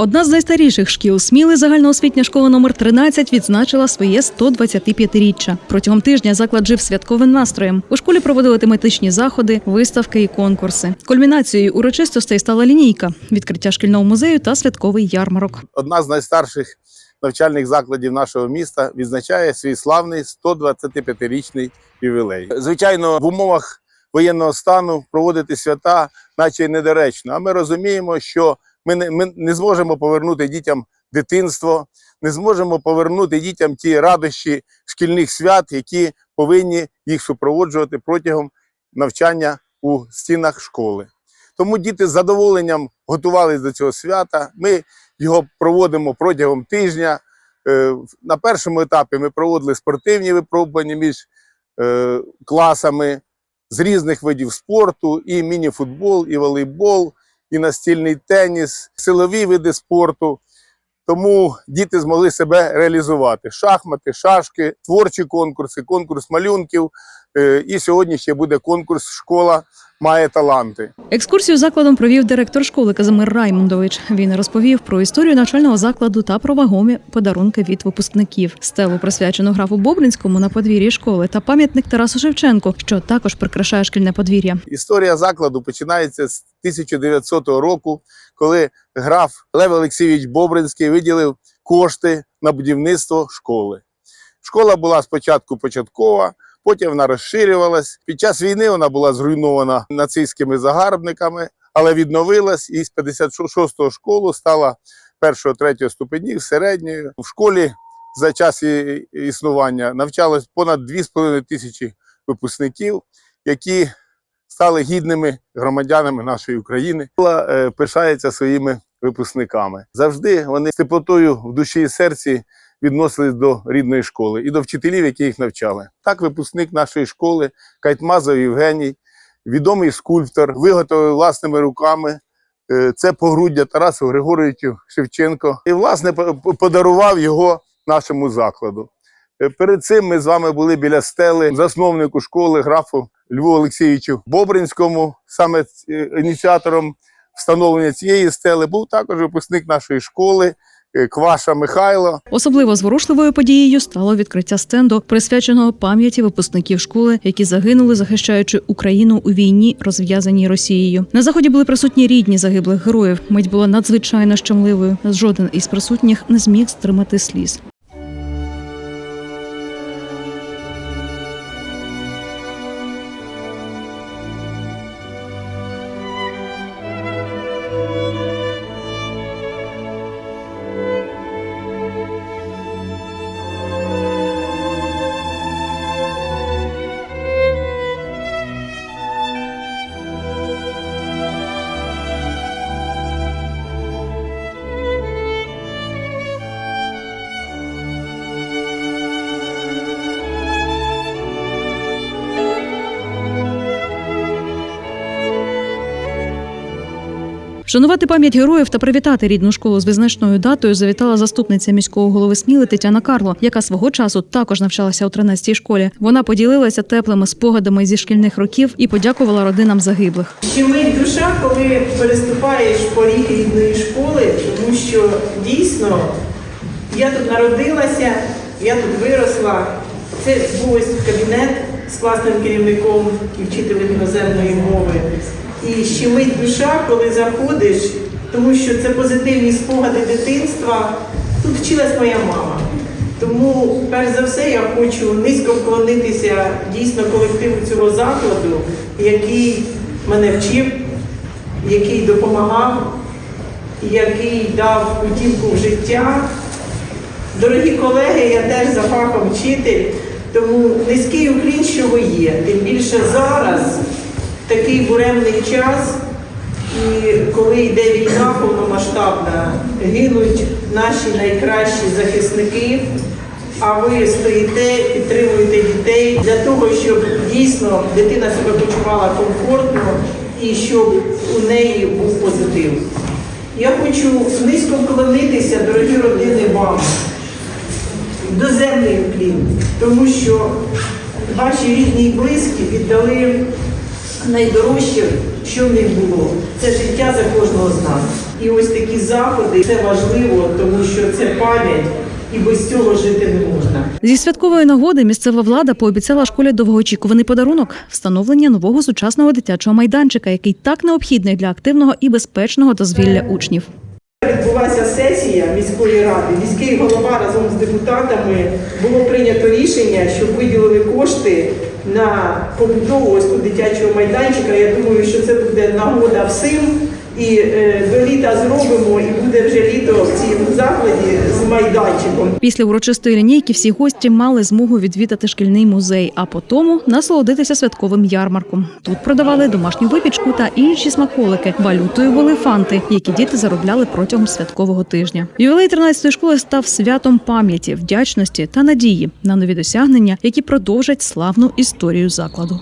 Одна з найстаріших шкіл Сміли загальноосвітня школа номер 13 відзначила своє 125-річчя. Протягом тижня заклад жив святковим настроєм. У школі проводили тематичні заходи, виставки і конкурси. Кульмінацією урочистостей стала лінійка, відкриття шкільного музею та святковий ярмарок. одна з найстарших навчальних закладів нашого міста відзначає свій славний 125-річний ювілей. Звичайно, в умовах воєнного стану проводити свята, наче й недоречно. А ми розуміємо, що ми не, ми не зможемо повернути дітям дитинство, не зможемо повернути дітям ті радощі шкільних свят, які повинні їх супроводжувати протягом навчання у стінах школи. Тому діти з задоволенням готувалися до цього свята. Ми його проводимо протягом тижня. Е, На першому етапі ми проводили спортивні випробування між е, класами з різних видів спорту: і міні-футбол, і волейбол, і настільний теніс, силові види спорту. Тому діти змогли себе реалізувати: шахмати, шашки, творчі конкурси, конкурс малюнків. Е, І сьогодні ще буде конкурс Школа має таланти. Екскурсію закладом провів директор школи Казимир Раймондович. Він розповів про історію навчального закладу та про вагомі подарунки від випускників. Стелу присвячену графу Бобринському на подвір'ї школи та пам'ятник Тарасу Шевченку, що також прикрашає шкільне подвір'я. Історія закладу починається з 1900 року, коли граф Лев Олексійович Бобринський виділив кошти на будівництво школи. Школа була спочатку початкова, потім вона розширювалась. Під час війни вона була зруйнована нацистськими загарбниками, але відновилась і з 56-го школу стала першого третього ступенів середньою. В школі за час існування навчалось понад 2,5 тисячі випускників, які стали гідними громадянами нашої України. Е, пишається своїми випускниками. Завжди вони з теплотою в душі і серці відносились до рідної школи і до вчителів, які їх навчали. Так, випускник нашої школи Кайтмазов Євгеній, відомий скульптор, виготовив власними руками. е, Це погруддя Тарасу Григоровичу Шевченко і, власне, по- по- подарував його нашому закладу. Е, Перед цим ми з вами були біля стели засновнику школи графу Льву Олексійовичу Бобринському. Саме е, ініціатором встановлення цієї стели був також випускник нашої школи е, Кваша Михайло. Особливо зворушливою подією стало відкриття стенду, присвяченого пам'яті випускників школи, які загинули, захищаючи Україну у війні, розв'язаній Росією. На заході були присутні рідні загиблих героїв. Мить була надзвичайно щемливою. Жоден із присутніх не зміг стримати сліз. Вшанувати пам'ять героїв та привітати рідну школу з визначною датою завітала заступниця міського голови Сміли Тетяна Карло, яка свого часу також навчалася у 13-й школі. Вона поділилася теплими спогадами зі шкільних років і подякувала родинам загиблих. Щемить душа, коли переступаєш поріг рідної школи, тому що дійсно я тут народилася, я тут виросла. Це був кабінет з класним керівником і вчителем іноземної мови. І щемить душа, коли заходиш, тому що це позитивні спогади дитинства. Тут вчилась моя мама. Тому, перш за все, я хочу низько вклонитися дійсно колективу цього закладу, який мене вчив, який допомагав, який дав путівку в життя. Дорогі колеги, я теж за фахом вчитель, тому низький уклін, що ви є. Тим більше зараз такий буремний час, і коли йде війна повномасштабна, гинуть наші найкращі захисники. А ви стоїте, підтримуєте дітей для того, щоб дійсно дитина себе почувала комфортно і щоб у неї був позитив. Я хочу низько вклонитися, дорогі родини, вам, доземний уклін, тому що ваші рідні і близькі віддали найдорожче, що в них було. Це життя за кожного з нас. І ось такі заходи це важливо, тому що це пам'ять, і без цього жити не можна. Зі святкової нагоди місцева влада пообіцяла школі довгоочікуваний подарунок встановлення нового сучасного дитячого майданчика, який так необхідний для активного і безпечного дозвілля учнів. Відбулася сесія міської ради. Міський голова разом з депутатами було прийнято рішення, щоб виділили кошти на побудову ось тут дитячого майданчика. Я думаю, що це буде нагода всім. І е, до літа зробимо, і буде вже літо в цій закладі з майданчиком. Після урочистої лінійки всі гості мали змогу відвідати шкільний музей, а потім насолодитися святковим ярмарком. Тут продавали домашню випічку та інші смаколики. Валютою були фанти, які діти заробляли протягом святкового тижня. Ювілей 13-ї школи став святом пам'яті, вдячності та надії на нові досягнення, які продовжать славну історію закладу.